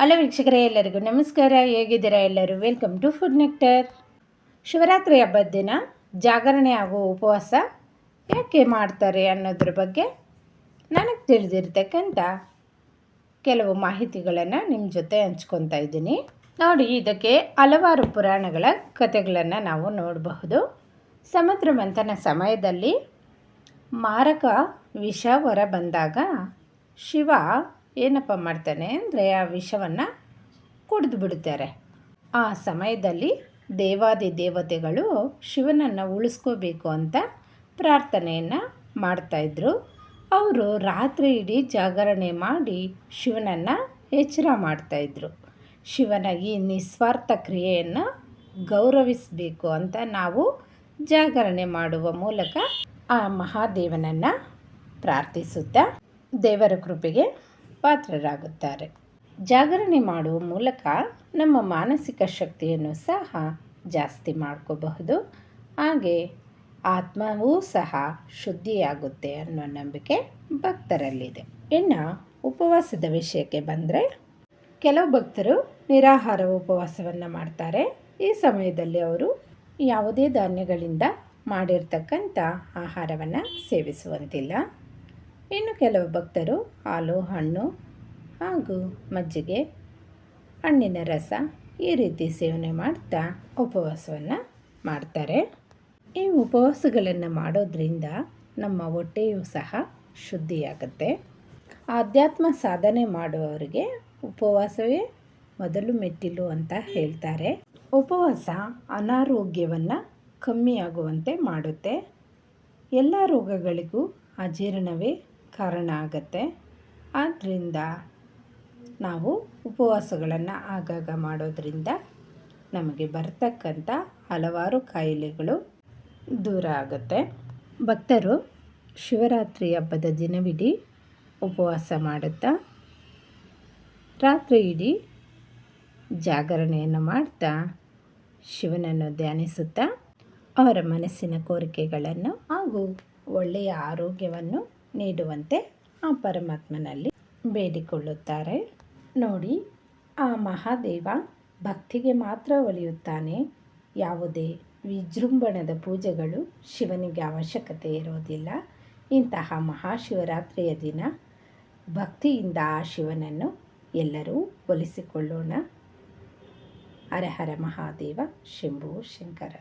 Hello ವೀಕ್ಷಕರೇ ಎಲ್ಲರಿಗೂ ನಮಸ್ಕಾರ, ಹೇಗಿದ್ದೀರಾ ಎಲ್ಲರೂ? Welcome to Food Nectar Shivaratri ಹಬ್ಬದ ದಿನ ಜಾಗರಣೆ ಹಾಗೂ ಉಪವಾಸ ಯಾಕೆ ಮಾಡ್ತಾರೆ ಅನ್ನೋದ್ರ ಬಗ್ಗೆ ನನಗೆ ತಿಳಿದಿರ್ತಕ್ಕಂಥ ಕೆಲವು ಮಾಹಿತಿಗಳನ್ನು ನಿಮ್ಮ ಜೊತೆ ಹಂಚ್ಕೊತಾ ಇದ್ದೀನಿ. ನೋಡಿ, ಇದಕ್ಕೆ ಹಲವಾರು ಪುರಾಣಗಳ ಕಥೆಗಳನ್ನು ನಾವು ನೋಡಬಹುದು. ಸಮುದ್ರ ಮಂಥನ ಸಮಯದಲ್ಲಿ ಮಾರಕ ವಿಷ ಹೊರ ಬಂದಾಗ ಶಿವ ಏನಪ್ಪ ಮಾಡ್ತಾನೆ ಅಂದರೆ ಆ ವಿಷವನ್ನು ಕುಡಿದು ಬಿಡ್ತಾರೆ ಆ ಸಮಯದಲ್ಲಿ ದೇವಾದಿ ದೇವತೆಗಳು ಶಿವನನ್ನು ಉಳಿಸ್ಕೋಬೇಕು ಅಂತ ಪ್ರಾರ್ಥನೆಯನ್ನು ಮಾಡ್ತಾಯಿದ್ರು ಅವರು ರಾತ್ರಿ ಇಡೀ ಜಾಗರಣೆ ಮಾಡಿ ಶಿವನನ್ನು ಎಚ್ಚರ ಮಾಡ್ತಾಯಿದ್ರು ಶಿವನ ಈ ನಿಸ್ವಾರ್ಥ ಕ್ರಿಯೆಯನ್ನು ಗೌರವಿಸಬೇಕು ಅಂತ ನಾವು ಜಾಗರಣೆ ಮಾಡುವ ಮೂಲಕ ಆ ಮಹಾದೇವನನ್ನು ಪ್ರಾರ್ಥಿಸುತ್ತಾ ದೇವರ ಕೃಪೆಗೆ ಪಾತ್ರರಾಗುತ್ತಾರೆ. ಜಾಗರಣೆ ಮಾಡುವ ಮೂಲಕ ನಮ್ಮ ಮಾನಸಿಕ ಶಕ್ತಿಯನ್ನು ಸಹ ಜಾಸ್ತಿ ಮಾಡ್ಕೋಬಹುದು. ಹಾಗೆ ಆತ್ಮವೂ ಸಹ ಶುದ್ಧಿಯಾಗುತ್ತೆ ಅನ್ನೋ ನಂಬಿಕೆ ಭಕ್ತರಲ್ಲಿದೆ. ಇನ್ನು ಉಪವಾಸದ ವಿಷಯಕ್ಕೆ ಬಂದರೆ, ಕೆಲವು ಭಕ್ತರು ನಿರಾಹಾರ ಉಪವಾಸವನ್ನು ಮಾಡ್ತಾರೆ. ಈ ಸಮಯದಲ್ಲಿ ಅವರು ಯಾವುದೇ ಧಾನ್ಯಗಳಿಂದ ಮಾಡಿರ್ತಕ್ಕಂಥ ಆಹಾರವನ್ನು ಸೇವಿಸುವಂತಿಲ್ಲ. ಇನ್ನು ಕೆಲವು ಭಕ್ತರು ಹಾಲು, ಹಣ್ಣು ಹಾಗೂ ಮಜ್ಜಿಗೆ, ಹಣ್ಣಿನ ರಸ ಈ ರೀತಿ ಸೇವನೆ ಮಾಡ್ತಾ ಉಪವಾಸವನ್ನು ಮಾಡ್ತಾರೆ. ಈ ಉಪವಾಸಗಳನ್ನು ಮಾಡೋದ್ರಿಂದ ನಮ್ಮ ಹೊಟ್ಟೆಯೂ ಸಹ ಶುದ್ಧಿಯಾಗುತ್ತೆ. ಆಧ್ಯಾತ್ಮ ಸಾಧನೆ ಮಾಡುವವರಿಗೆ ಉಪವಾಸವೇ ಮೊದಲು ಮೆಟ್ಟಿಲು ಅಂತ ಹೇಳ್ತಾರೆ. ಉಪವಾಸ ಅನಾರೋಗ್ಯವನ್ನು ಕಮ್ಮಿಯಾಗುವಂತೆ ಮಾಡುತ್ತೆ. ಎಲ್ಲ ರೋಗಗಳಿಗೂ ಅಜೀರ್ಣವೇ ಕಾರಣ ಆಗತ್ತೆ. ಆದ್ದರಿಂದ ನಾವು ಉಪವಾಸಗಳನ್ನು ಆಗಾಗ ಮಾಡೋದರಿಂದ ನಮಗೆ ಬರ್ತಕ್ಕಂಥ ಹಲವಾರು ಕಾಯಿಲೆಗಳು ದೂರ ಆಗುತ್ತೆ. ಭಕ್ತರು ಶಿವರಾತ್ರಿ ಹಬ್ಬದ ದಿನವಿಡೀ ಉಪವಾಸ ಮಾಡುತ್ತಾ ರಾತ್ರಿ ಇಡೀ ಜಾಗರಣೆಯನ್ನು ಮಾಡ್ತಾ ಶಿವನನ್ನು ಧ್ಯಾನಿಸುತ್ತಾ ಅವರ ಮನಸ್ಸಿನ ಕೋರಿಕೆಗಳನ್ನು ಹಾಗೂ ಒಳ್ಳೆಯ ಆರೋಗ್ಯವನ್ನು ನೀಡುವಂತೆ ಆ ಪರಮಾತ್ಮನಲ್ಲಿ ಬೇಡಿಕೊಳ್ಳುತ್ತಾರೆ. ನೋಡಿ, ಆ ಮಹಾದೇವ ಭಕ್ತಿಗೆ ಮಾತ್ರ ಒಲಿಯುತ್ತಾನೆ. ಯಾವುದೇ ವಿಜೃಂಭಣದ ಪೂಜೆಗಳು ಶಿವನಿಗೆ ಅವಶ್ಯಕತೆ ಇರೋದಿಲ್ಲ ಇಂತಹ ಮಹಾಶಿವರಾತ್ರಿಯ ದಿನ ಭಕ್ತಿಯಿಂದ ಆ ಶಿವನನ್ನು ಎಲ್ಲರೂ ಒಲಿಸಿಕೊಳ್ಳೋಣ. ಹರಹರ ಹರ ಮಹಾದೇವ, ಶಂಭು ಶಂಕರ.